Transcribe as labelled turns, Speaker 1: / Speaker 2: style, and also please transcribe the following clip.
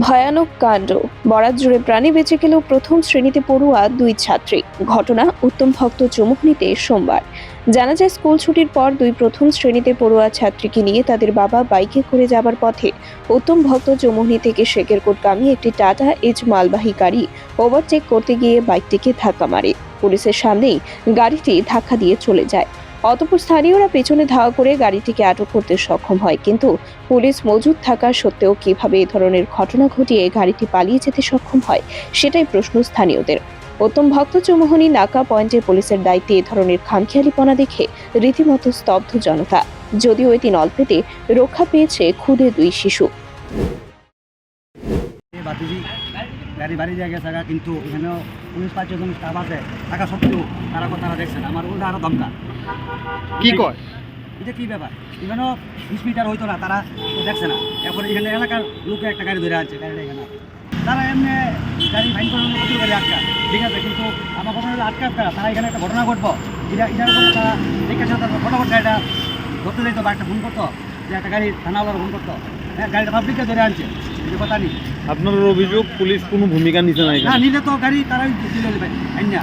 Speaker 1: ভয়ানক কাণ্ড। বরাত জুড়ে প্রাণী বেঁচে গেলেও প্রথম শ্রেণীতে পড়ুয়া দুই ছাত্রী। ঘটনা উত্তম ভক্ত চুমুকনিতে সোমবার। জানা যায়, স্কুল ছুটির পর দুই প্রথম শ্রেণীতে পড়ুয়া ছাত্রীকে নিয়ে তাদের বাবা বাইকে করে যাবার পথে উত্তম ভক্ত চৌমুহনি থেকে শেখেরকোটগামী একটি টাটা এজ মালবাহী গাড়ি ওভারটেক করতে গিয়ে বাইকটিকে ধাক্কা মারে। পুলিশের সামনেই গাড়িটি ধাক্কা দিয়ে চলে যায়। অতপর স্থানীয়রা পেছনে ধাওয়া করে গাড়িটিকে আটক করতে সক্ষম হয়। কিন্তু পুলিশ মজুদ থাকা সত্ত্বেও কীভাবে এ ধরনের ঘটনা ঘটিয়ে গাড়িটি পালিয়ে যেতে সক্ষম হয়, সেটাই প্রশ্ন স্থানীয়দের। উত্তম ভক্ত চৌমোহনী নাকা পয়েন্টে পুলিশের দায়িত্বে এ ধরনের খামখেয়ালিপনা দেখে রীতিমতো স্তব্ধ জনতা। যদিও এটি নলপেটে রক্ষা পেয়েছে খুদে দুই শিশু।
Speaker 2: গাড়ি বাড়ি দিয়ে গেছে কিন্তু এখানেও পুলিশ জন স্টাফ আছে। থাকা সত্ত্বেও তারা কথা তারা দেখছে আমার উল্টা আরও দমকা।
Speaker 3: কি কয়?
Speaker 2: এটা কি ব্যাপার? এখানেও স্পিডার হইতো না তারা দেখছে না। এখন এখানে এলাকার লোকে একটা গাড়ি ধরে আছে গাড়িটা এখানে তারা এমনি গাড়ি ফাইন করে প্রচুর গাড়ি আটকা ঠিক আছে কিন্তু আমার ঘটনা হলো আটকা আটকা তারা এখানে একটা ঘটনা ঘটবো। এটা এটার উপরে তারা দেখে তারা ফটোফট গাড়িটা ধরতে যেত বা একটা ফোন করতো যে একটা গাড়ি থানাওয়ালার ফোন করতো। হ্যাঁ গাড়িটা পাবলিককে ধরে আনছে। এটা কথা নেই।
Speaker 3: আপনার অভিযোগ পুলিশ কোনো ভূমিকা নিছে না
Speaker 2: না নিলে তো গাড়ি তারাই দিলে আইনা